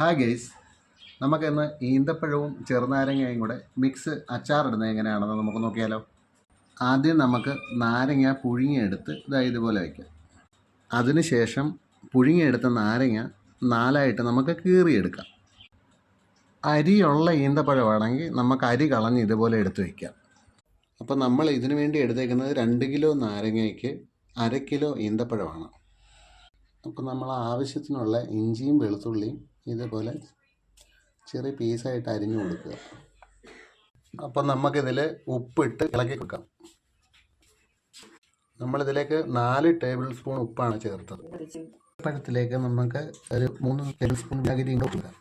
Hi guys നമുക്കിന്ന് ഈന്തപ്പഴവും ചെറുനാരങ്ങയും കൂടെ mix അച്ചാറിടുന്നത് എങ്ങനെയാണെന്ന് നമുക്ക് നോക്കിയാലോ. ആദ്യം നമുക്ക് നാരങ്ങ പുഴുങ്ങിയെടുത്ത് ഇതാ ഇതുപോലെ വയ്ക്കാം അതിനുശേഷം പുഴുങ്ങിയെടുത്ത നാരങ്ങ നാലായിട്ട് നമുക്ക് കീറിയെടുക്കാം. അരിയുള്ള ഈന്തപ്പഴമാണെങ്കിൽ നമുക്ക് അരി കളഞ്ഞ് ഇതുപോലെ എടുത്ത് വയ്ക്കാം അപ്പോൾ നമ്മൾ ഇതിനു വേണ്ടി എടുത്തേക്കുന്നത് രണ്ട് കിലോ നാരങ്ങയ്ക്ക് അര കിലോ ഈന്തപ്പഴമാണ്. അപ്പോൾ നമ്മൾ ആവശ്യത്തിനുള്ള ഇഞ്ചിയും വെളുത്തുള്ളിയും ഇതുപോലെ ചെറിയ പീസായിട്ട് അരിഞ്ഞു കൊടുക്കുക. അപ്പം നമുക്കിതിൽ ഉപ്പിട്ട് ഇളക്കി കൊടുക്കാം. നമ്മളിതിലേക്ക് നാല് ടേബിൾ സ്പൂൺ ഉപ്പാണ് ചേർത്തത്. പഴത്തിലേക്ക് നമുക്ക് ഒരു മൂന്ന് ടേബിൾ സ്പൂൺ വിനാഗിരി കൂടെ കൊടുക്കാം.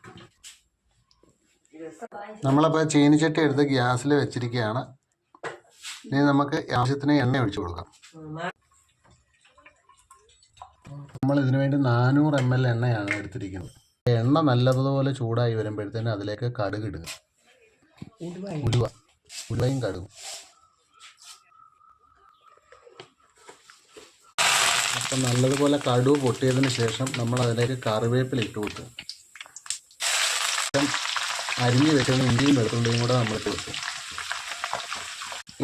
നമ്മളപ്പോൾ ചീനിച്ചട്ടി എടുത്ത് ഗ്യാസിൽ വെച്ചിരിക്കുകയാണ്. ഇനി നമുക്ക് ആവശ്യത്തിന് എണ്ണ ഒഴിച്ചു കൊടുക്കാം. നമ്മൾ ഇതിനു വേണ്ടി നാനൂറ് എം എൽ എണ്ണയാണ് എടുത്തിരിക്കുന്നത്. എണ്ണ നല്ലതുപോലെ ചൂടായി വരുമ്പോഴത്തേന് അതിലേക്ക് കടുക് ഇടുക. ഉലുവ. ഉലുവയും കടുകും. അപ്പം നല്ലതുപോലെ കടുവ് പൊട്ടിയതിന് ശേഷം നമ്മൾ അതിലേക്ക് കറിവേപ്പില ഇട്ട് കൊടുക്കും അരിഞ്ഞ് വെക്കുന്ന ഇഞ്ചിയും വെളുത്തുള്ളിയും കൂടെ നമ്മൾ ഇട്ട് കൊടുക്കും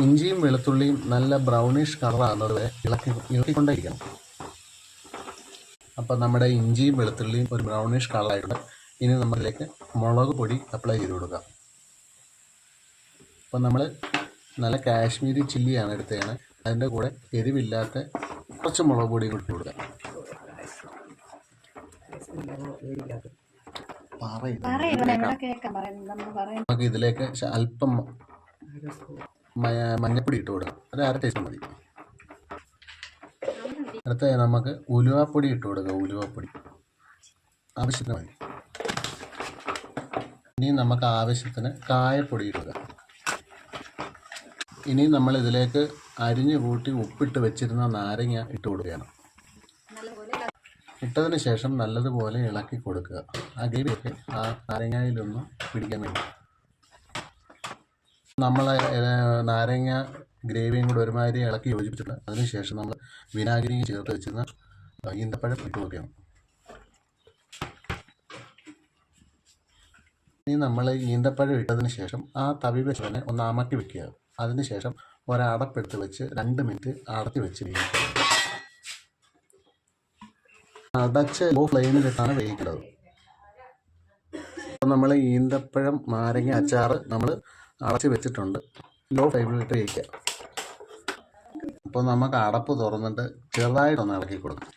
ഇഞ്ചിയും വെളുത്തുള്ളിയും നല്ല ബ്രൗണിഷ് കളറാകുന്നത് ഇളക്കി ഇളക്കിക്കൊണ്ടേയിരിക്കണം അപ്പം നമ്മുടെ ഇഞ്ചിയും വെളുത്തുള്ളിയും ഒരു ബ്രൗണിഷ് കളറായിട്ടുണ്ട്. ഇനി നമ്മളിലേക്ക് മുളക് പൊടി അപ്ലൈ ചെയ്ത് കൊടുക്കാം. അപ്പം നമ്മൾ നല്ല കാശ്മീരി ചില്ലിയാണ് എടുത്തതാണ് അതിന്റെ കൂടെ എരിവില്ലാത്ത കുറച്ച് മുളക് പൊടി കൂടി കൊടുക്കാം. നമുക്ക് ഇതിലേക്ക് അല്പം മഞ്ഞപ്പൊടി ഇട്ട് കൊടുക്കാം. ഒരു അര ടീസ്പൂൺ മതി. അടുത്ത നമുക്ക് ഉലുവാപ്പൊടി ഇട്ട് കൊടുക്കുക ഉലുവാപ്പൊടി. ആവശ്യത്തിന് മതി ഇനി നമുക്ക് ആവശ്യത്തിന് കായപ്പൊടി ഇടുക ഇനി നമ്മൾ ഇതിലേക്ക് അരിഞ്ഞു കൂട്ടി ഉപ്പിട്ട് വെച്ചിരുന്ന നാരങ്ങ ഇട്ട് കൊടുക്കുകയാണ്. ഇട്ടതിന് ശേഷം നല്ലതുപോലെ ഇളക്കി കൊടുക്കുക. ആ ഗ്രേവിയൊക്കെ ആ നാരങ്ങയിലൊന്ന് പിടിക്കാൻ വേണ്ടി. നമ്മൾ നാരങ്ങ ഗ്രേവിയും കൂടെ ഒരുമാതിരി ഇളക്കി യോജിപ്പിച്ചിട്ടുണ്ട്. അതിനുശേഷം നമ്മൾ വിനാഗിരി ചേർത്ത് വെച്ചിരുന്ന ഈന്തപ്പഴം ഇട്ട് കൊടുക്കണം. ഇനി നമ്മൾ ഈന്തപ്പഴം ഇട്ടതിന് ശേഷം ആ തവി വെച്ച് തന്നെ ഒന്ന് അമക്കി വെക്കുക. അതിനുശേഷം ഒരടപ്പെടുത്ത് വെച്ച് രണ്ട് മിനിറ്റ് അടത്തി വെച്ചിരിക്കുക. അടച്ച് ലോ ഫ്ലെയിമിലിട്ടാണ് വേവിക്കുന്നത് അപ്പോൾ നമ്മൾ ഈന്തപ്പഴം നാരങ്ങ അച്ചാറ് നമ്മൾ അടച്ച് വെച്ചിട്ടുണ്ട്. ലോ ഫ്ലെയിമിലിട്ട് വേവിക്കുക. അപ്പോൾ നമുക്ക് അടപ്പ് തുറന്നിട്ട് ചെറുതായിട്ടൊന്ന് ഇളക്കി കൊടുക്കാം.